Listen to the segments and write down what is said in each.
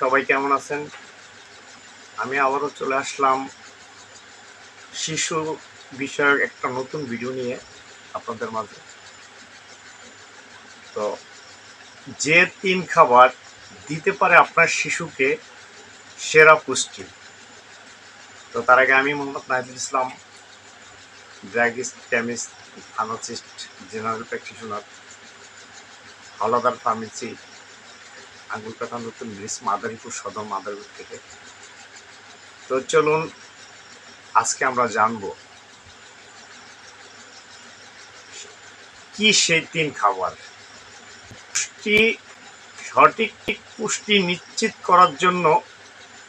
সবাই কেমন আছেন? আমি আবারও চলে আসলাম শিশু বিষয়ক একটা নতুন ভিডিও নিয়ে আপনাদের মাঝে। তো যে তিন খাবার দিতে পারে আপনার শিশুকে সেরা পুষ্টি। তো তার আগে আমি Muhammad Nahidul Islam druggist chemist pharmacist general practitioner Howlader pharmacy Angulkata নতুন ব্রিজ মাদারীপুর সদর মাদারীপুর থেকে। তো চলুন, আজকে আমরা জানব কি সেই তিন খাবার। পুষ্টি, সঠিক পুষ্টি নিশ্চিত করার জন্য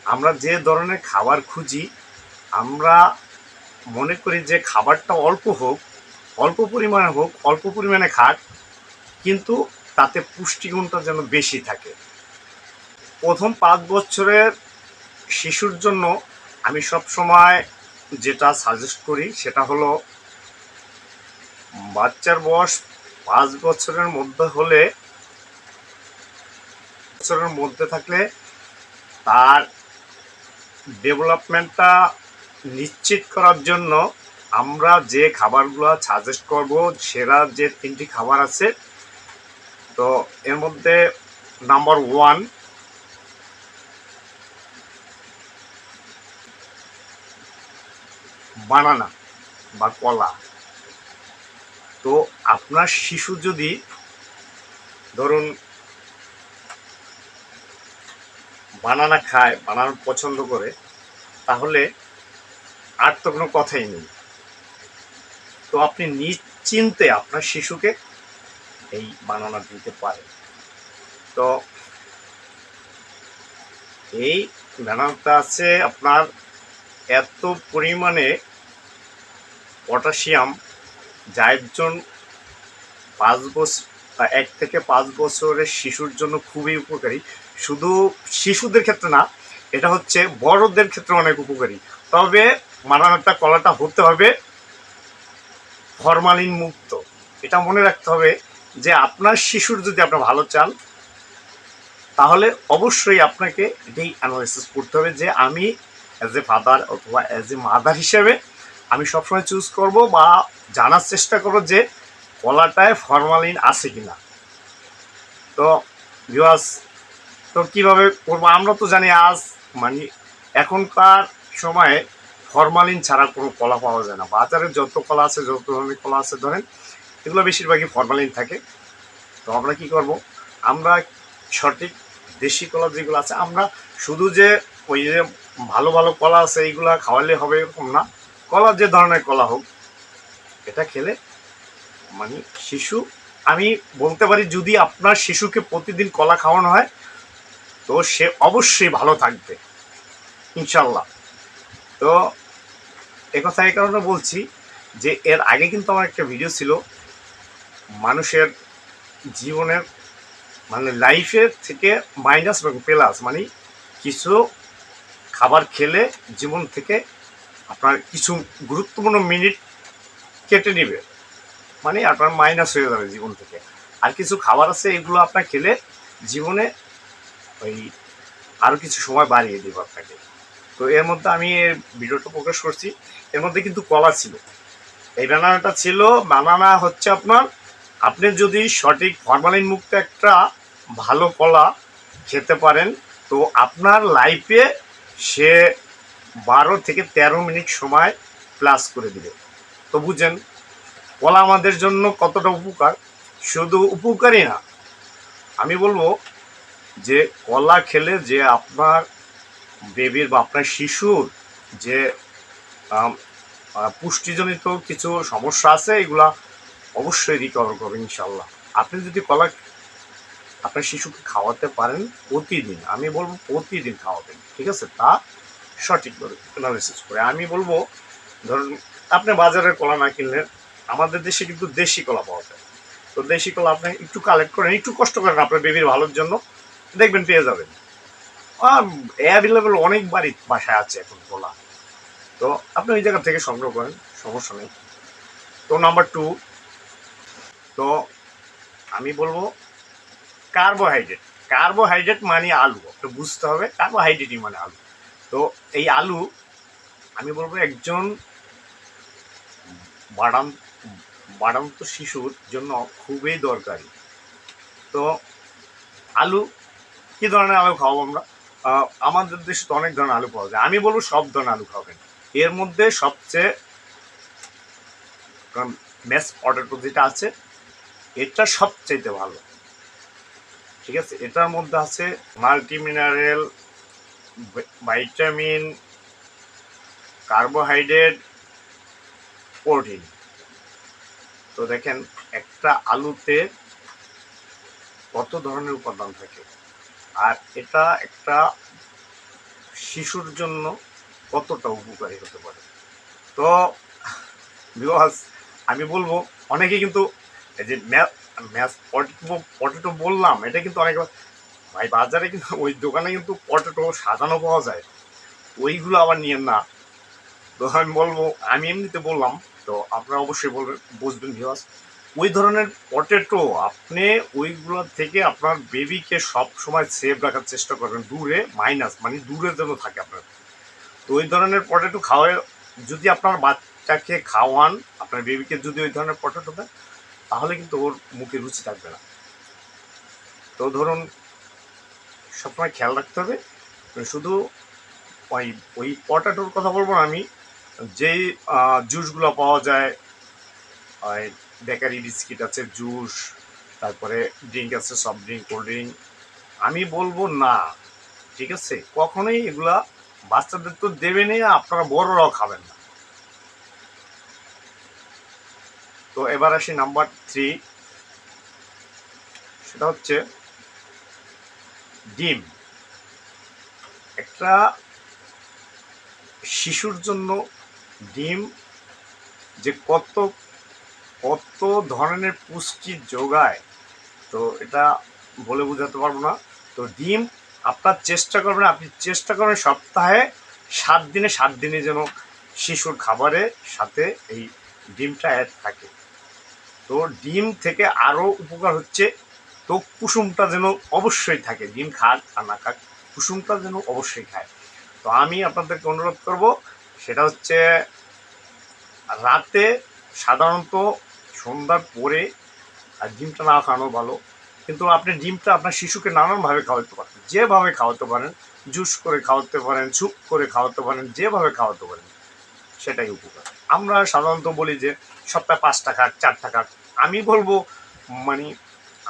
আমরা যে ধরনের খাবার খুঁজি, আমরা মনে করি যে খাবারটা অল্প হোক, অল্প পরিমাণে হোক, অল্প পরিমাণে খাক, কিন্তু তাতে পুষ্টিগুণটা যেন বেশি থাকে। প্রথম পাঁচ বছরের শিশুর জন্য আমি সব সময় যেটা সাজেস্ট করি সেটা হলো বাচ্চার বয়স পাঁচ বছরের মধ্যে হলে বছরের মধ্যে থাকলে তার ডেভেলপমেন্টটা নিশ্চিত করার জন্য আমরা যে খাবারগুলো সাজেস্ট করব, সেরা যে তিনটি খাবার আছে, তো এর মধ্যে নাম্বার ওয়ান বানানা বা কলা। তো আপনার শিশু যদি ধরুন বানানা খায়, বানানা পছন্দ করে, তাহলে আর তো কোনো কথাই নেই। তো আপনি নিশ্চিন্তে আপনার শিশুকে এই বানানা দিতে পারেন। তো এই বানানাটা আছে আপনার এত পরিমাণে পটাশিয়াম যা একজন পাঁচ বছর বা এক থেকে পাঁচ বছরের শিশুর জন্য খুবই উপকারী। শুধু শিশুদের ক্ষেত্রে না, এটা হচ্ছে বড়দের ক্ষেত্রে অনেক উপকারী। তবে বানানাটা কলাটা হতে হবে ফরমালিন মুক্ত। এটা মনে রাখতে হবে যে আপনার শিশুর যদি আপনি ভালো চান, তাহলে অবশ্যই আপনাকে এটাই অ্যানালাইসিস করতে হবে যে আমি অ্যাজ এ ফাদার অথবা অ্যাজ এ মাদার হিসেবে আমি সবসময় চুজ করব বা জানার চেষ্টা করব যে কলাটায় ফরমালিন আছে কিনা। তো ভিউয়ার্স তো কীভাবে করব? আমরা তো জানি আজ মানে এখনকার সময়ে ফরমালিন ছাড়া কোনো কলা পাওয়া যায় না। বাজারে যত কলা আছে, যত ধরনের কলা আছে ধরেন, এগুলো বেশিরভাগই ফরমালিন থাকে। তো আমরা কি করব? আমরা সঠিক দেশি কলা যেগুলো আছে, আমরা শুধু যে ওই যে ভালো ভালো কলা আছে, এইগুলা খাওয়ালে হবে এরকম না। কলা যে ধরনের কলা হোক, এটা খেলে মানে শিশু, আমি বলতে পারি যদি আপনার শিশুকে প্রতিদিন কলা খাওয়ানো হয়, তো সে অবশ্যই ভালো থাকবে, ইনশাল্লাহ। তো একথা এই কারণে বলছি যে এর আগে কিন্তু আমার একটা ভিডিও ছিল, মানুষের জীবনের মানে লাইফের থেকে মাইনাস এবং প্লাস মানে কিছু খাবার খেলে জীবন থেকে আপনার কিছু গুরুত্বপূর্ণ মিনিট কেটে নেবে। মানে আপনার মাইনাস হয়ে যাবে জীবন থেকে। আর কিছু খাবার আছে, এগুলো আপনার খেলে জীবনে ওই আরও কিছু সময় বাড়িয়ে দেবো আপনাকে। তো এর মধ্যে আমি ভিডিওটা প্রকাশ করছি। এর মধ্যে কিন্তু কলা ছিল। এই বানানাটা ছিল, বানানা হচ্ছে আপনার, আপনি যদি সঠিক ফরমালিন মুক্ত একটা ভালো কলা খেতে পারেন, তো আপনার লাইফে সে বারো থেকে তেরো মিনিট সময় প্লাস করে দিবে। তো বুঝেন, কলা আমাদের জন্য কতটা উপকার? শুধু উপকারই না, আমি বলব যে কলা খেলে যে আপনার বেবির বা আপনার শিশুর যে পুষ্টিজনিত কিছু সমস্যা আছে, এগুলা অবশ্যই রিকভার করবে ইনশাল্লাহ আপনি যদি কলা আপনার শিশুকে খাওয়াতে পারেন প্রতিদিন। আমি বলব প্রতিদিন খাওয়াবেন, ঠিক আছে? তা সঠিক করে অ্যানালিসিস করে। আমি বলব, ধরুন আপনি বাজারের কলা না কিনলে আমাদের দেশে কিন্তু দেশি কলা পাওয়া যায়। তো দেশি কলা আপনি একটু কালেক্ট করেন, একটু কষ্ট করেন আপনার বেবির ভালোর জন্য, দেখবেন পেয়ে যাবেন। অ্যাভেলেবেল অনেক বাড়ি বাসায় আছে এখন কলা। তো আপনি ওই জায়গা থেকে সংগ্রহ করেন, সমস্যা নেই। তো নাম্বার টু তো আমি বলব কার্বোহাইড্রেট। কার্বোহাইড্রেট মানে আলু। আপনি বুঝতে হবে কার্বোহাইড্রেটই মানে আলু। তো এই আলু, আমি বলব একজন বাড়ান বাড়ান্ত শিশুর জন্য খুবই দরকারি। তো আলু, কি ধরনের আলু খাওয়াবো আমরা? আমাদের দেশে তো অনেক ধরনের আলু পাওয়া যায়। আমি বলব সব ধরনের আলু খাবেন এর মধ্যে সবচেয়ে ম্যাস পটেটো যেটা আছে, এটা সবচাইতে ভালো। ঠিক আছে? এটার মধ্যে আছে multi mineral vitamin, carbohydrate, protein. তো দেখেন, একটা আলুতে কত ধরনের উপাদান থাকে? আর এটা একটা শিশুর জন্য কতটা উপকারী হতে পারে? তো আমি বলব অনেকে কিন্তু এই যে ম্যাচ পটেটো পটেটো বললাম, এটা কিন্তু অনেক ভাই বাজারে কিন্তু ওই দোকানে কিন্তু পটেটো সাজানো পাওয়া যায়। ওইগুলো আবার নিয়েন না। তো আমি বলব, আমি এমনিতে বললাম, তো আপনারা অবশ্যই বলবেন, বুঝবেন ভিওয়াস ওই ধরনের পটেটো, আপনি ওইগুলো থেকে আপনার বেবিকে সব সময় সেভ রাখার চেষ্টা করবেন। দূরে মাইনাস মানে দূরে যেন থাকে আপনার। তো ওই ধরনের পটেটো খাওয়ায়, যদি আপনার বাচ্চাকে খাওয়ান, আপনার বেবিকে যদি ওই ধরনের পটেটো দেন তাহলে কিন্তু ওর মুখে রুচি থাকবে না। তো ধরুন, সবসময় খেয়াল রাখতে হবে, শুধু ওই ওই পটাটোর কথা বলব না আমি, যেই জুসগুলো পাওয়া যায়, ওই বেকারি বিস্কিট আছে, জুস, তারপরে ড্রিঙ্ক আছে, সফট ড্রিঙ্ক, কোল্ড ড্রিঙ্ক, আমি বলব না, ঠিক আছে? কখনোই এগুলা বাচ্চাদের তো দেবেনই আপনারা বড়রাও খাবেন না। তো এবার আসি নাম্বার থ্রি। সেটা হচ্ছে ডিম। একটা শিশুর জন্য ডিম যে কত কত ধরনের পুষ্টি যোগায়, তো এটা বলে বোঝাতে পারব না। তো ডিম আপনার চেষ্টা করবেন, আপনি চেষ্টা করবেন সপ্তাহে সাত দিনে সাত দিনে যেন শিশুর খাবারের সাথে এই ডিমটা অ্যাড থাকে। তো ডিম থেকে আরও উপকার হচ্ছে। তো কুসুমটা যেন অবশ্যই থাকে। ডিম খাক আর না খাক, কুসুমটা যেন অবশ্যই খায়। তো আমি আপনাদেরকে অনুরোধ করব, সেটা হচ্ছে রাতে সাধারণত সন্ধ্যার পরে, আর ডিমটা না খাওয়ানো ভালো। কিন্তু আপনি ডিমটা আপনার শিশুকে নানানভাবে খাওয়াতে পারেন। যেভাবে খাওয়াতে পারেন, জুস করে খাওয়াতে পারেন, স্যুপ করে খাওয়াতে পারেন, যেভাবে খাওয়াতে পারেন, সেটাই উপকার। আমরা সাধারণত বলি যে সপ্তাহে পাঁচ টাকা চার টাকা আমি বলব মানে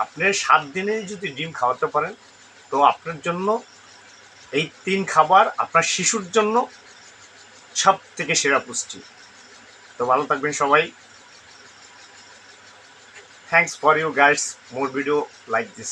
আপনি সাত দিনে যদি ডিম খাওয়াতে পারেন, তো আপনার জন্য এই তিন খাবার আপনার শিশুর জন্য সব থেকে সেরা পুষ্টি। তো ভালো থাকবেন সবাই। Thanks for you guides more video like this